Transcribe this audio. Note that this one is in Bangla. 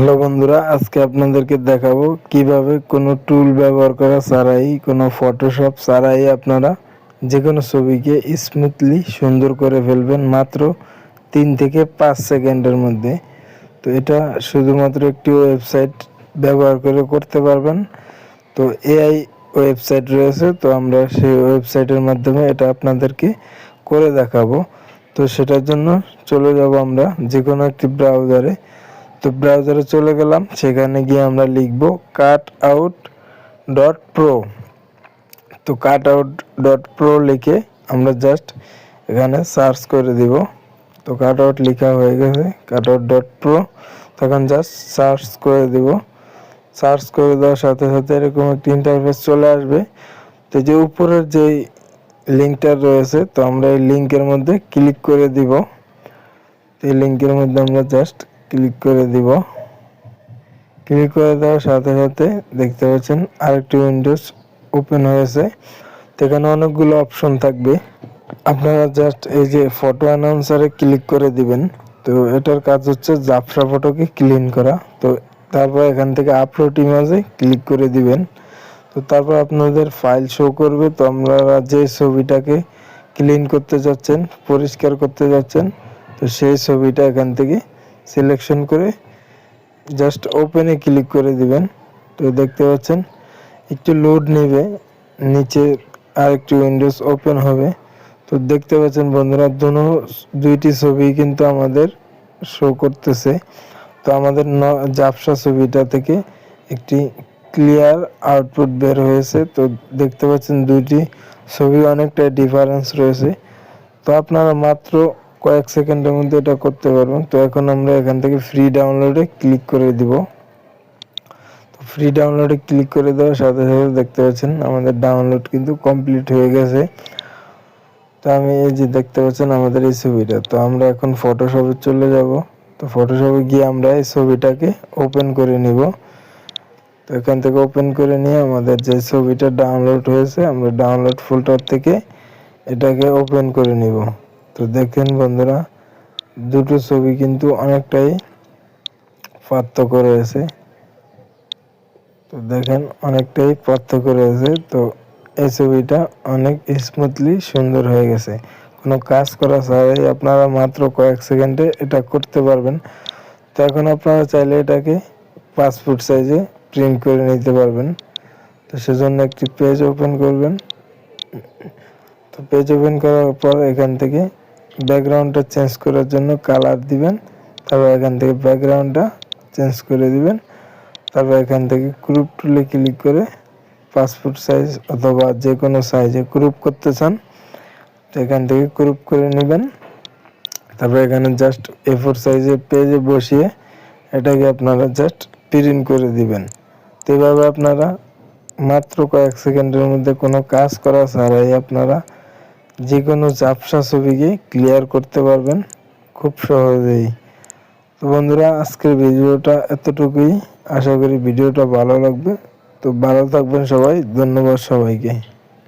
হ্যালো বন্ধুরা, আজকে আপনাদেরকে দেখাবো কীভাবে কোনো টুল ব্যবহার করা ছাড়াই, কোনো ফটোশপ ছাড়াই আপনারা যে কোনো ছবিকে স্মুথলি সুন্দর করে ফেলবেন মাত্র তিন থেকে পাঁচ সেকেন্ডের মধ্যে। তো এটা শুধুমাত্র একটি ওয়েবসাইট ব্যবহার করে করতে পারবেন। তো এআই ওয়েবসাইট রয়েছে, তো আমরা সেই ওয়েবসাইটের মাধ্যমে এটা আপনাদেরকে করে দেখাবো। তো সেটার জন্য চলে যাব আমরা যে কোনো একটি ব্রাউজারে তো ব্রাউজারে চলে গেলাম। সেখানে গিয়ে আমরা লিখব কাট আউট ডট প্রো তো কাট আউট ডট প্রো লিখে আমরা জাস্ট এখানে সার্চ করে দিব। তো কাট আউট লেখা হয়ে গেছে কাট আউট ডট প্রো তখন জাস্ট সার্চ করে দিব। সার্চ করে দেওয়ার সাথে সাথে এরকম একটি ইন্টারফেস চলে আসবে। তো যে উপরের যে লিঙ্কটা রয়েছে, তো আমরা এই লিঙ্কের মধ্যে ক্লিক করে দিব। এই লিঙ্কের মধ্যে আমরা জাস্ট ক্লিক করে দিব। ক্লিক করে দেওয়ার সাথে সাথে দেখতে পাচ্ছেন আরেকটি উইন্ডোজ ওপেন হয়েছে। তো এখানে অনেকগুলো অপশন থাকবে। আপনারা জাস্ট এই যে ফটো অ্যানাউন্সারে ক্লিক করে দিবেন। তো এটার কাজ হচ্ছে জাফরা ফটোকে ক্লিন করা। তো তারপর এখান থেকে আপলোড ইমেজে ক্লিক করে দিবেন। তো তারপর আপনাদের ফাইল শো করবে। তো আপনারা যে ছবিটাকে ক্লিন করতে যাচ্ছেন, পরিষ্কার করতে যাচ্ছেন, তো সেই ছবিটা এখান থেকে সিলেকশন করে জাস্ট ওপেনে ক্লিক করে দিবেন। তো দেখতে পাচ্ছেন, একটু লোড নেবে, নিচে আরেকটি উইন্ডোজ ওপেন হবে। তো দেখতে পাচ্ছেন বন্ধুরা, দুনো, দুইটি ছবি কিন্তু আমাদের শো করতেছে। তো আমাদের জাপসা ছবিটা থেকে একটি ক্লিয়ার আউটপুট বের হয়েছে। তো দেখতে পাচ্ছেন দুইটি ছবি অনেকটা ডিফারেন্স রয়েছে। তো আপনারা মাত্র কয়েক সেকেন্ডের মধ্যে এটা করতে পারবেন। তো এখন আমরা এখান থেকে ফ্রি ডাউনলোডে ক্লিক করে দিব। তো ফ্রি ডাউনলোডে ক্লিক করে দেওয়ার সাথে সাথে দেখতে পাচ্ছেন, আমাদের ডাউনলোড কিন্তু কমপ্লিট হয়ে গেছে। তো আমি এই যে দেখতে পাচ্ছেন আমাদের এই ছবিটা। তো আমরা এখন ফটোশপে চলে যাব। তো ফটোশপে গিয়ে আমরা এই ছবিটাকে ওপেন করে নিব। তো এখান থেকে ওপেন করে নিয়ে আমাদের যে ছবিটা ডাউনলোড হয়েছে, আমরা ডাউনলোড ফোল্ডার থেকে এটাকে ওপেন করে নিব। তো দেখেন বন্ধুরা, দুটো ছবি কিন্তু অনেকটাই পার্থক্য রয়েছে। তো দেখেন অনেকটাই পার্থক্য রয়েছে। তো এই ছবিটা অনেক স্মুথলি সুন্দর হয়ে গেছে। কোনো কাজ করা ছাড়াই আপনারা মাত্র কয়েক সেকেন্ডে এটা করতে পারবেন। তো এখন আপনারা চাইলে এটাকে পাসপোর্ট সাইজে প্রিন্ট করে নিতে পারবেন। তো সেজন্য একটি পেজ ওপেন করবেন। তো পেজ ওপেন করার পর এখান থেকে ব্যাকগ্রাউন্ডটা চেঞ্জ করার জন্য কালার দিবেন, তারপর এখান থেকে ব্যাকগ্রাউন্ডটা চেঞ্জ করে দিবেন, তারপর এখান থেকে গ্রুপ টুলে ক্লিক করে পাসপোর্ট সাইজ অথবা যে কোনো সাইজে গ্রুপ করতে চান, তো এখান থেকে গ্রুপ করে নেবেন, তারপর এখানে জাস্ট এ ফোর সাইজের পেজে বসিয়ে এটাকে আপনারা জাস্ট প্রিন্ট করে দিবেন। তো এভাবে আপনারা মাত্র কয়েক সেকেন্ডের মধ্যে কোনো কাজ করা ছাড়াই আপনারা যে কোনো ঝাপসা ছবিকে ক্লিয়ার করতে পারবেন খুব সহজেই। তো বন্ধুরা, আজকের ভিডিওটা এতটুকুই। আশা করি ভিডিওটা ভালো লাগবে। তো ভালো থাকবেন সবাই। ধন্যবাদ সবাইকে।